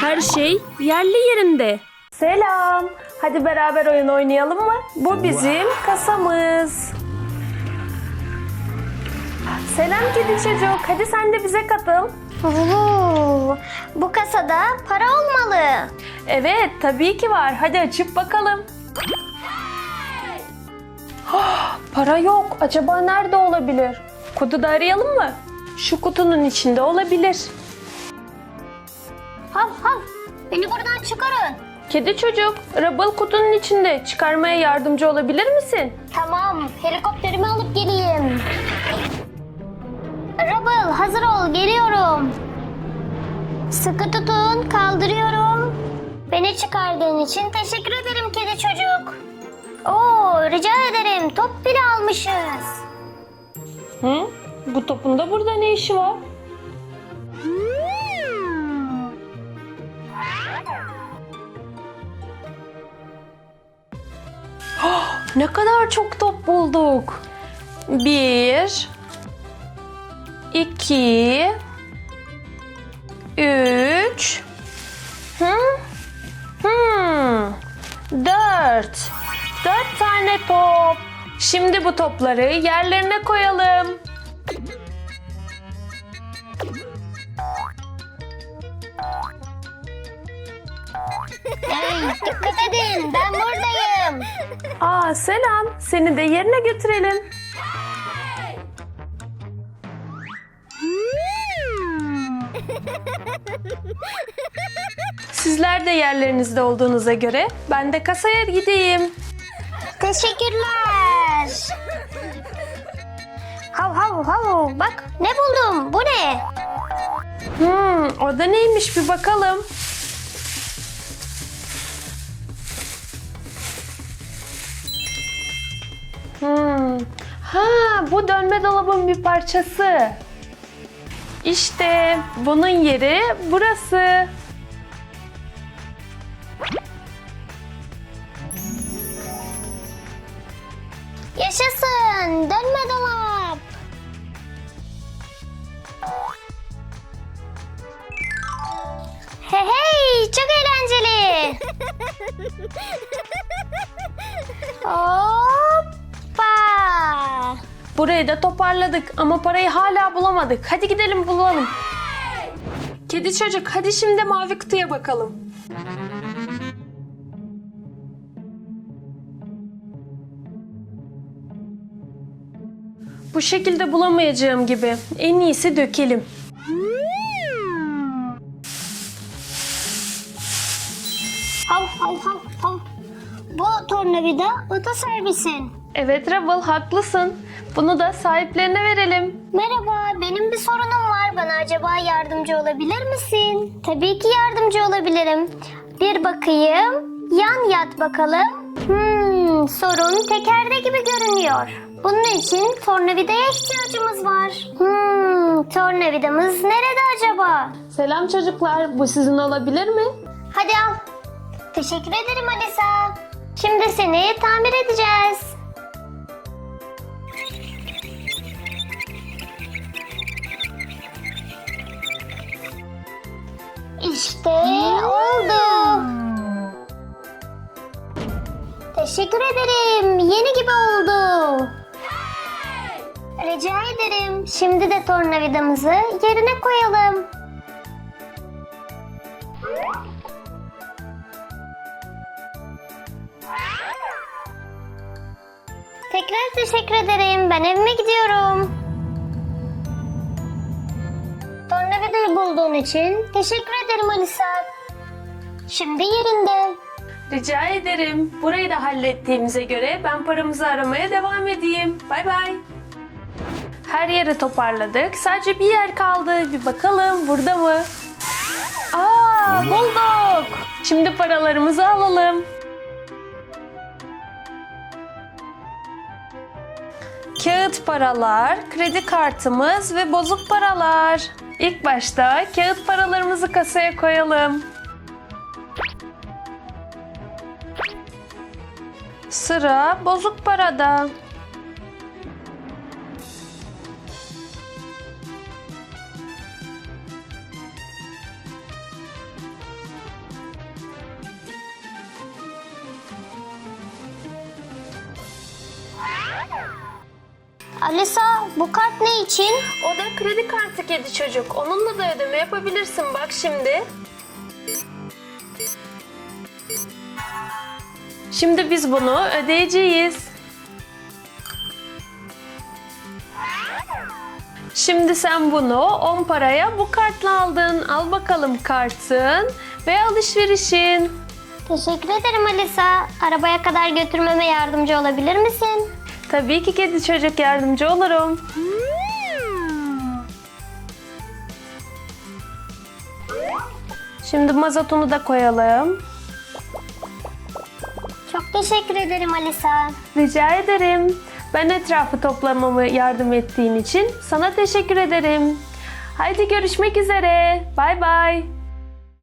Her şey yerli yerinde. Selam. Hadi beraber oyun oynayalım mı? Bu bizim kasamız. Selam kedi çocuk. Hadi sen de bize katıl. Oo, bu kasada para olmalı. Evet, tabii ki var. Hadi açıp bakalım. Hah, Para yok. Acaba nerede olabilir? Kutuda arayalım mı? Şu kutunun içinde olabilir. Hav hav. Beni buradan çıkarın. Kedi çocuk, Rubble kutunun içinde. Çıkarmaya yardımcı olabilir misin? Tamam, helikopterimi alıp geleyim. Rubble, hazır ol, geliyorum. Sıkı tutun, kaldırıyorum. Beni çıkardığın için teşekkür ederim kedi çocuk. Oo, rica ederim. Top bile almışız. Hı? Bu topun da burada ne işi var? Ne kadar çok top bulduk. Bir, iki, üç, hı? Hmm, dört. Dört tane top. Şimdi bu topları yerlerine koyalım. Hey, dikkat edin, ben buradayım. Aa selam. Seni de yerine götürelim. Sizler de yerlerinizde olduğunuza göre ben de kasaya gideyim. Teşekkürler. Hav hav hav. Bak ne buldum. Bu ne? Hmm, o da neymiş bir bakalım. Ha, bu dönme dolabın bir parçası. İşte bunun yeri burası. Yaşasın. Dönme dolap. Hey hey çok eğlenceli. Hoppa. Burayı da toparladık ama parayı hala bulamadık. Hadi gidelim bulalım. Kedi çocuk hadi şimdi mavi kutuya bakalım. Bu şekilde bulamayacağım gibi. En iyisi dökelim. Hav hav hav hav. Bu tornavida otoservisin. Evet Rebel haklısın. Bunu da sahiplerine verelim. Merhaba, benim bir sorunum var. Bana acaba yardımcı olabilir misin? Tabii ki yardımcı olabilirim. Bir bakayım. Yan yat bakalım. Hmm, sorun tekerde gibi görünüyor. Bunun için tornavidaya ihtiyacımız var. Hmm, tornavidamız nerede acaba? Selam çocuklar. Bu sizin olabilir mi? Hadi al. Teşekkür ederim Alisa. Şimdi seni tamir edeceğiz. İşte oldu. Teşekkür ederim. Yeni gibi oldu. Rica ederim. Şimdi de tornavidamızı yerine koyalım. Tekrar teşekkür ederim. Ben evime gidiyorum. Tornavidayı bulduğun için teşekkür ederim Alisa. Şimdi yerinde. Rica ederim. Burayı da hallettiğimize göre ben paramızı aramaya devam edeyim. Bay bay. Her yeri toparladık. Sadece bir yer kaldı. Bir bakalım burada mı? Aa, bulduk. Şimdi paralarımızı alalım. kağıt paralar, kredi kartımız ve bozuk paralar. İlk başta kağıt paralarımızı kasaya koyalım. Sıra bozuk parada. Yeah. Alisa bu kart ne için? O da kredi kartı kedi çocuk. Onunla da ödeme yapabilirsin bak şimdi. Şimdi biz bunu ödeyeceğiz. Şimdi sen bunu 10 paraya bu kartla aldın. Al bakalım kartın ve alışverişin. Teşekkür ederim Alisa. Arabaya kadar götürmeme yardımcı olabilir misin? Tabii ki kedi çocuk yardımcı olurum. Şimdi mazotunu da koyalım. Çok teşekkür ederim Alisa. Rica ederim. Ben etrafı toplamamı yardım ettiğin için sana teşekkür ederim. Haydi görüşmek üzere. Bay bay.